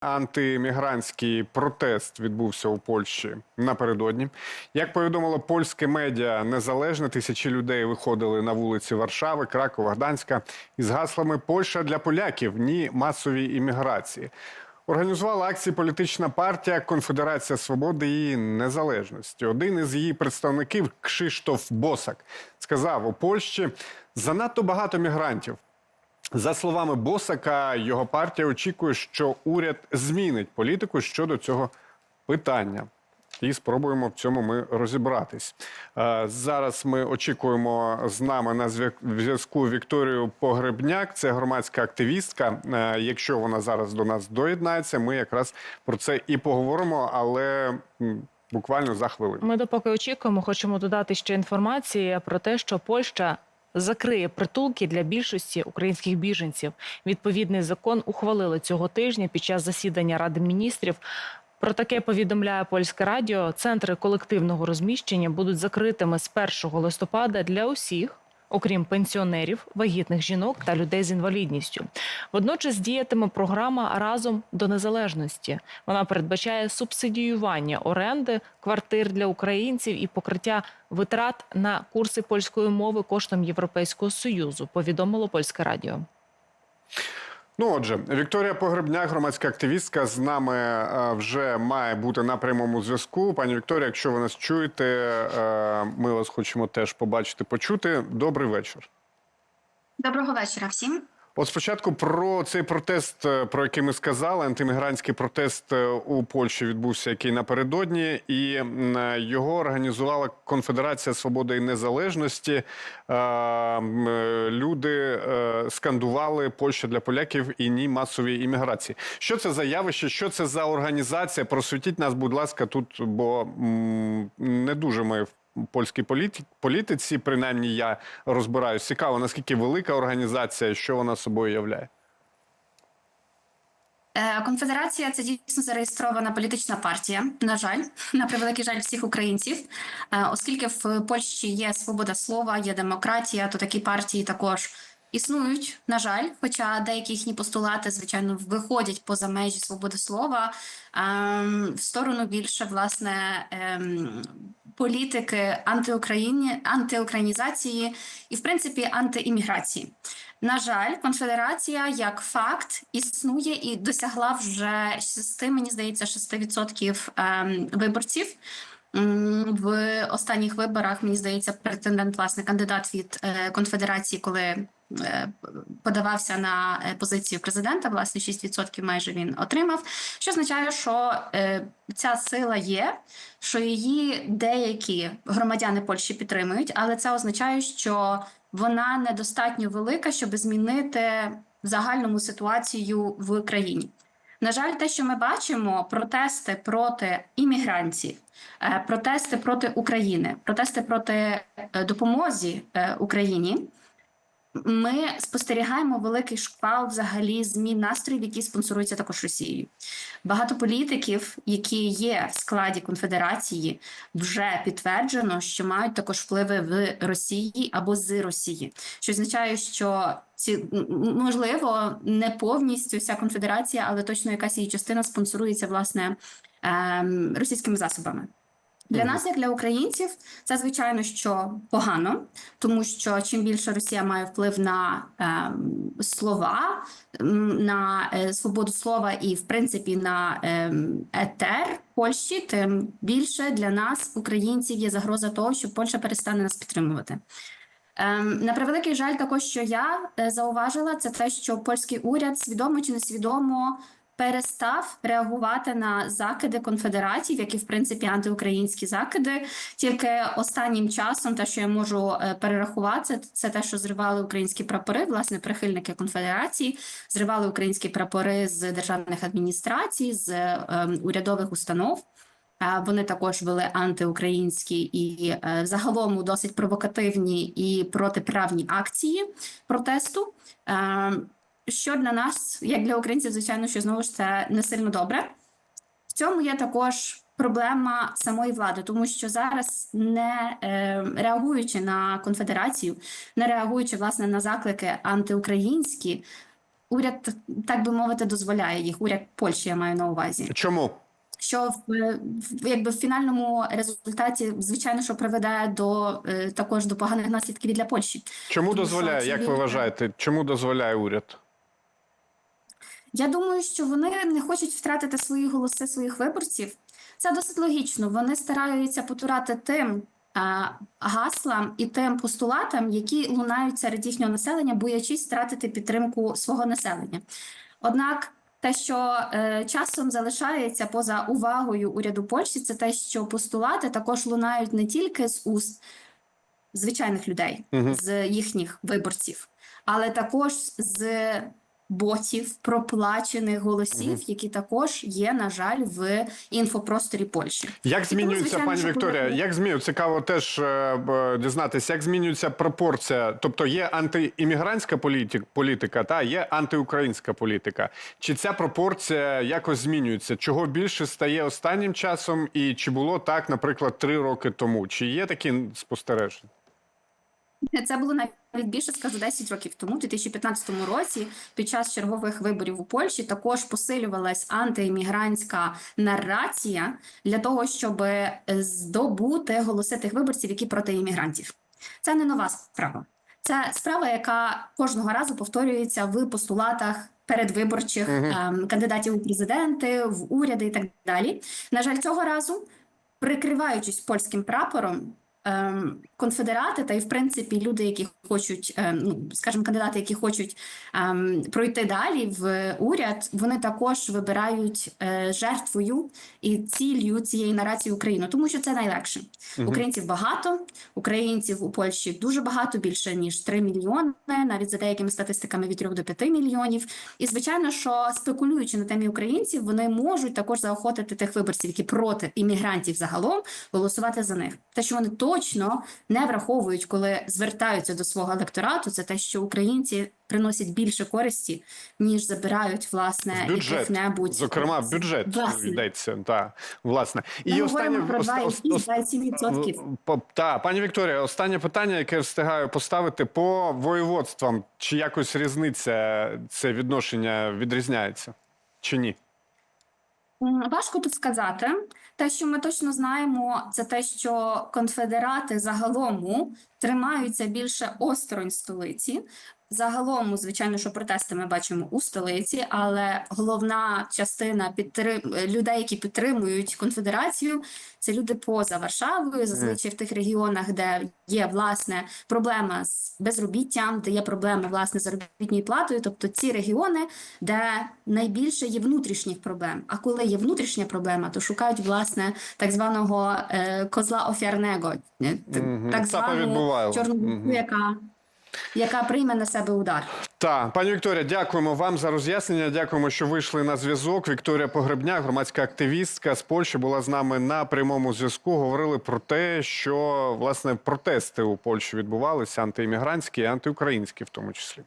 Антимігрантський протест відбувся у Польщі напередодні. Як повідомило польське медіа незалежне, тисячі людей виходили на вулиці Варшави, Кракова, Гданська із гаслами Польща для поляків ні масовій імміграції. Організувала акції політична партія Конфедерація Свободи і Незалежності. Один із її представників Кшиштоф Босак сказав у Польщі занадто багато мігрантів. За словами Босака, його партія очікує, що уряд змінить політику щодо цього питання. І спробуємо в цьому ми розібратись. Е, Зараз ми очікуємо з нами на зв'язку Вікторію Погребняк. Це громадська активістка. Е, Якщо вона зараз до нас доєднається, ми якраз про це і поговоримо, але буквально за хвилину. Ми допоки очікуємо, хочемо додати ще інформації про те, що Польща закриє притулки для більшості українських біженців. Відповідний закон ухвалили цього тижня під час засідання Ради міністрів. Про таке повідомляє польське радіо. Центри колективного розміщення будуть закритими з 1 листопада для усіх. Окрім пенсіонерів, вагітних жінок та людей з інвалідністю, водночас діятиме програма разом до незалежності. Вона передбачає субсидіювання оренди квартир для українців і покриття витрат на курси польської мови коштом Європейського союзу. Повідомило польське радіо. Ну, отже, Вікторія Погребняк, громадська активістка, з нами е, вже має бути на прямому зв'язку. Пані Вікторія, якщо ви нас чуєте, е, ми вас хочемо теж побачити, почути. Добрий вечір. Доброго вечора всім. От спочатку про цей протест, е, про який ми сказали, антимігрантський протест е, у Польщі відбувся, який напередодні, і е, його організувала Конфедерація Свободи і Незалежності. Люди скандували Польща для поляків і ні масовій імміграції. Що це за явище? Що це за організація? Просвітіть нас, будь ласка, тут, бо не дуже ми польській політі- політиці, принаймні я розбираюсь. Цікаво, наскільки велика організація, що вона собою являє. Е, Конфедерація це дійсно зареєстрована політична партія. На жаль, на превеликий жаль всіх українців, Е, оскільки в Польщі є свобода слова, є демократія, то такі партії також існують. На жаль, хоча деякі їхні постулати, звичайно, виходять поза межі свободи слова ем, в сторону більше власне ем, політики антиукраїні, антиукраїнізації і, в принципі, антиімміграції. На жаль, конфедерація як факт існує і досягла вже 6, мені здається, 6% ем, виборців. В останніх виборах мені здається, претендент, власне, кандидат від е, конфедерації, коли подавався на е, позицію президента, власне, 6% майже він отримав. Що означає, що е, ця сила є, що її деякі громадяни Польщі підтримують, але це означає, що вона недостатньо велика, щоб змінити загальному ситуацію в країні. На жаль, те, що ми бачимо, протести проти іммігрантів, е, протести проти України, протести проти е, допомозі е, Україні. Ми спостерігаємо великий шквал взагалі змін настроїв, які спонсоруються також Росією. Багато політиків, які є в складі конфедерації, вже підтверджено, що мають також впливи в Росії або з Росії, що означає, що ці можливо не повністю вся конфедерація, але точно якась її частина спонсорується власне ем, російськими засобами. Для нас, як для українців, це звичайно що погано, тому що чим більше Росія має вплив на ем, слова, на е, свободу слова і, в принципі, на ем, етер Польщі, тим більше для нас, українців, є загроза того, що Польща перестане нас підтримувати. Ем, на превеликий жаль, також що я е, зауважила, це те, що польський уряд свідомо чи несвідомо перестав реагувати на закиди конфедерації, які в принципі антиукраїнські закиди. Тільки останнім часом, те, що я можу е, перерахувати, це те, що зривали українські прапори, власне, прихильники конфедерації, зривали українські прапори з державних адміністрацій, з ем, урядових установ. Е, Вони також вели антиукраїнські і е, загалом досить провокативні і протиправні акції протесту. Що для нас, як для українців, звичайно, що знову ж це не сильно добре. В цьому є також проблема самої влади, тому що зараз не е, реагуючи на конфедерацію, не реагуючи власне на заклики антиукраїнські, уряд, так би мовити, дозволяє їх. Уряд Польщі я маю на увазі. Чому? Що в, в якби в фінальному результаті, звичайно, що приведе до е, також до поганих наслідків і для Польщі. Чому Тому що дозволяє? Як ви вважаєте? Чому дозволяє уряд? Я думаю, що вони не хочуть втратити свої голоси своїх виборців. Це досить логічно. Вони стараються потурати тим а, гаслам і тим постулатам, які лунають серед їхнього населення, боячись втратити підтримку свого населення. Однак. Те, що е, часом залишається поза увагою уряду Польщі, це те, що постулати також лунають не тільки з уст звичайних людей, Мгм. з їхніх виборців, але також з ботів, проплачених голосів, Мгм. які також є, на жаль, в інфопросторі Польщі. Як змінюється, звичайно, пані Вікторія? коли- Як змінюється цікаво теж е, дізнатися, як змінюється пропорція? Тобто є антиіммігрантська політик, політика, та є антиукраїнська політика. Чи ця пропорція якось змінюється? Чого більше стає останнім часом? І чи було так, наприклад, три роки тому? Чи є такі спостереження? Це було навіть більше скажу 10 років тому, у 2015 році, під час чергових виборів у Польщі, також посилювалась антиіммігрантська нарація для того, щоб е, здобути голоси тих виборців, які проти іммігрантів. Це не нова справа. Це справа, яка кожного разу повторюється в постулатах передвиборчих Мгм. ем, кандидатів у президенти, в уряди і так далі. На жаль, цього разу, прикриваючись польським прапором, ем, конфедерати та й в принципі люди, які хочуть, ем, ну скажімо, кандидати, які хочуть ем, пройти далі в уряд, вони також вибирають е, жертвою і ціллю цієї нарації Україну, тому що це найлегше. Мгм. Українців багато, українців у Польщі дуже багато, більше ніж 3 мільйони, навіть за деякими статистиками від 3 до 5 мільйонів. І звичайно, що спекулюючи на темі українців, вони можуть також заохотити тих виборців, які проти іммігрантів загалом, голосувати за них. Те, що вони точно не враховують, коли звертаються до свого електорату, це те, що українці приносять більше користі, ніж забирають власне яких-небудь зокрема, в бюджет Власне. йдеться. Та, власне. І Ми останнє говоримо про ос- 2,6, ос- ос- 2,7%. По- Та, пані Вікторія, останнє питання, яке встигаю поставити по воєводствам. Чи якось різниця це відношення відрізняється? Чи ні? Важко тут сказати. Те, що ми точно знаємо, це те, що конфедерати загалом тримаються більше осторонь столиці. Загалом, звичайно, що протести ми бачимо у столиці, але головна частина підтрим... людей, які підтримують конфедерацію, це люди поза Варшавою, зазвичай в тих регіонах, де є власне проблема з безробіттям, де є проблеми власне з заробітною платою. Тобто ці регіони, де найбільше є внутрішніх проблем. А коли є внутрішня проблема, то шукають власне так званого е, козла офіарного, е, так Цапа чорну Мгм. яка, яка прийме на себе удар. Так, пані Вікторія, дякуємо вам за роз'яснення. Дякуємо, що вийшли на зв'язок. Вікторія Погребняк, громадська активістка з Польщі, була з нами на прямому зв'язку. Говорили про те, що власне протести у Польщі відбувалися антиіммігрантські і антиукраїнські, в тому числі.